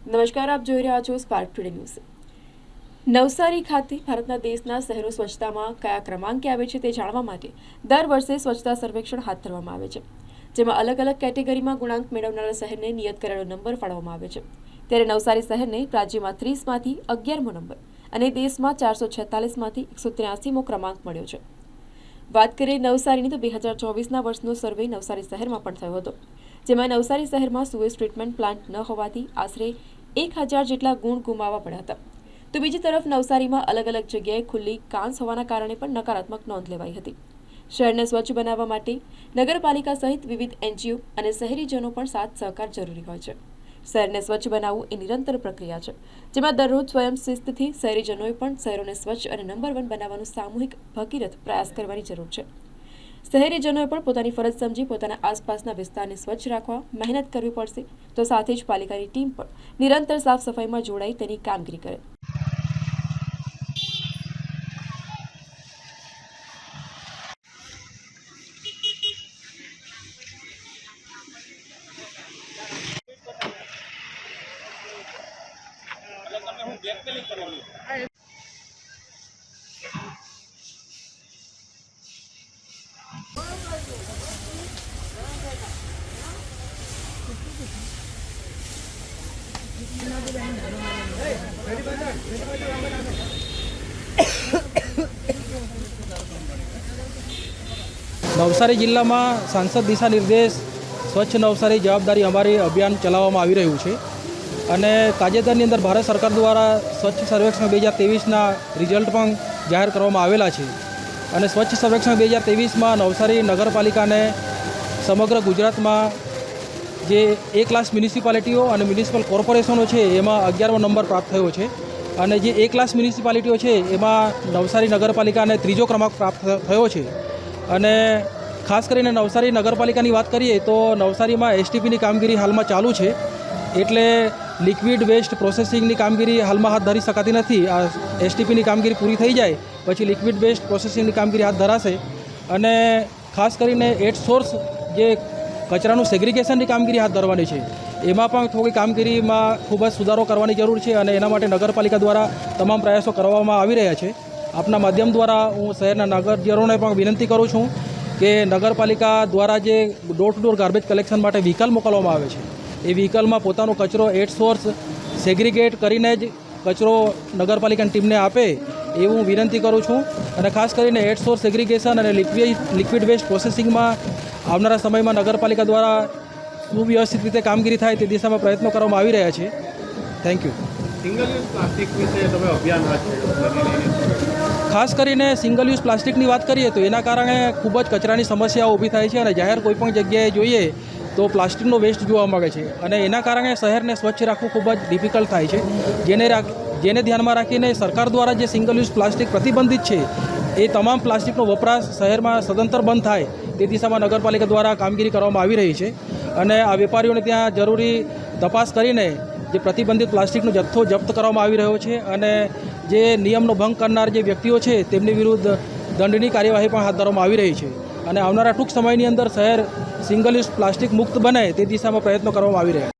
નમસ્કાર, આપ જોઈ રહ્યા છો સ્પાર્ક ટુડે ન્યૂઝ નવસારી ખાતે ભારતના દેશના શહેરો સ્વચ્છતામાં કયા ક્રમાંકે આવે છે તે જાણવા માટે દર વર્ષે સ્વચ્છતા સર્વેક્ષણ હાથ ધરવામાં આવે છે. જેમાં અલગ અલગ કેટેગરીમાં ગુણાંક મેળવનારા શહેરને નિયત કરેલો નંબર ફાળવવામાં આવે છે. ત્યારે નવસારી શહેરને રાજ્યમાં ત્રીસમાંથી અગિયારમો નંબર અને દેશમાં ચારસો છેતાલીસમાંથી એકસો ત્ર્યાસીમો ક્રમાંક મળ્યો છે. વાત કરીએ નવસારીની, તો બે હજાર ચોવીસના વર્ષનો સર્વે નવસારી શહેરમાં પણ થયો હતો. જેમાં નવસારી શહેરમાં સુએઝ ટ્રીટમેન્ટ પ્લાન્ટ ન હોવાથી આશરે એક હજાર જેટલા ગુણ ગુમાવવા પડ્યા હતા. તો બીજી તરફ નવસારીમાં અલગ અલગ જગ્યાએ ખુલ્લી કાંસ હોવાના કારણે પણ નકારાત્મક નોંધ લેવાઈ હતી. શહેરને સ્વચ્છ બનાવવા માટે નગરપાલિકા સહિત વિવિધ એનજીઓ અને શહેરીજનો પણ સાથ સહકાર જરૂરી હોય છે. શહેરને સ્વચ્છ બનાવવું એ નિરંતર પ્રક્રિયા છે, જેમાં દરરોજ સ્વયં શિસ્તથી શહેરીજનોએ પણ શહેરોને સ્વચ્છ અને નંબર વન બનાવવાનું સામૂહિક ભગીરથ પ્રયાસ કરવાની જરૂર છે. શહેરીજનોએ પણ પોતાની ફરજ સમજી પોતાના આસપાસના વિસ્તારને સ્વચ્છ રાખવા મહેનત કરવી પડશે. તો સાથે જ પાલિકાની ટીમ પણ નિરંતર સાફ સફાઈમાં જોડાઈ તેની કામગીરી કરે. નવસારી જિલ્લામાં સાંસદ દિશા નિર્દેશ સ્વચ્છ નવસારી જવાબદારી અમારી અભિયાન ચલાવવામાં આવી રહ્યું છે અને તાજેતરની અંદર ભારત સરકાર દ્વારા સ્વચ્છ સર્વેક્ષણ બે હજાર તેવીસના રિઝલ્ટ પણ જાહેર કરવામાં આવેલા છે અને સ્વચ્છ સર્વેક્ષણ બે હજાર તેવીસમાં નવસારી નગરપાલિકાને સમગ્ર ગુજરાતમાં જે એ ક્લાસ મ્યુનિસિપાલિટીઓ અને મ્યુનિસિપલ કોર્પોરેશનો છે, એમાં અગિયારમો નંબર પ્રાપ્ત થયો છે. અને જે એ ક્લાસ મ્યુનિસિપાલિટીઓ છે, એમાં નવસારી નગરપાલિકાને ત્રીજો ક્રમાંક પ્રાપ્ત થયો છે. અને ખાસ કરીને નવસારી નગરપાલિકાની વાત કરીએ, તો નવસારીમાં એસટીપીની કામગીરી હાલમાં ચાલુ છે. એટલે લિક્વિડ વેસ્ટ પ્રોસેસિંગની કામગીરી હાલમાં હાથ ધરી શકાતી નથી. આ એસટીપીની કામગીરી પૂરી થઈ જાય, પછી લિક્વિડ વેસ્ટ પ્રોસેસિંગની કામગીરી હાથ ધરાશે. અને ખાસ કરીને એટ સોર્સ જે કચરાનું સેગ્રિગેશનની કામગીરી હાથ ધરવાની છે. એમાં પણ થોડી કામગીરીમાં ખૂબ જ સુધારો કરવાની જરૂર છે અને એના માટે નગરપાલિકા દ્વારા તમામ પ્રયાસો કરવામાં આવી રહ્યા છે. આપના માધ્યમ દ્વારા હું શહેરના નગરજનોને પણ વિનંતી કરું છું કે નગરપાલિકા દ્વારા જે door to door garbage collection માટે વ્હીકલ મોકલવામાં આવે છે, એ વ્હીકલમાં પોતાનો કચરો એટ સોર્સ સેગ્રિગેટ કરીને જ કચરો નગરપાલિકાની ટીમને આપે એવું હું વિનંતી કરું છું. અને ખાસ કરીને એટ સોર્સ સેગ્રિગેશન અને લિક્વિડ લિક્વિડ વેસ્ટ પ્રોસેસિંગમાં આવનારા સમયમાં નગરપાલિકા દ્વારા સુવ્યવસ્થિત રીતે કામગીરી થાય તે દિશામાં પ્રયત્નો કરવામાં આવી રહ્યા છે. Thank you single use plastic વિશે તમે અભિયાન હાથ ખાસ કરીને સિંગલ યુઝ પ્લાસ્ટિકની વાત કરીએ તો એના કારણે ખૂબ જ કચરાની સમસ્યાઓ ઊભી થાય છે અને જાહેર કોઈપણ જગ્યાએ જોઈએ તો પ્લાસ્ટિકનો વેસ્ટ જોવા મળે છે અને એના કારણે શહેરને સ્વચ્છ રાખવું ખૂબ જ ડિફિકલ્ટ થાય છે. જેને રાખ જેને ધ્યાનમાં રાખીને સરકાર દ્વારા જે સિંગલ યુઝ પ્લાસ્ટિક પ્રતિબંધિત છે એ તમામ પ્લાસ્ટિકનો વપરાશ શહેરમાં સદંતર બંધ થાય તે દિશામાં નગરપાલિકા દ્વારા કામગીરી કરવામાં આવી રહી છે અને આ વેપારીઓને ત્યાં જરૂરી તપાસ કરીને જે પ્રતિબંધિત પ્લાસ્ટિકનો જથ્થો જપ્ત કરવામાં આવી રહ્યો છે અને જે નિયમનો ભંગ કરનાર જે વ્યક્તિઓ છે તેમની વિરુદ્ધ દંડની કાર્યવાહી પણ હાથ ધરવામાં આવી રહી છે અને આવનારા ટૂંક સમયની અંદર શહેર સિંગલ યુઝ પ્લાસ્ટિક મુક્ત બને તે દિશામાં પ્રયત્નો કરવામાં આવી રહ્યા છે.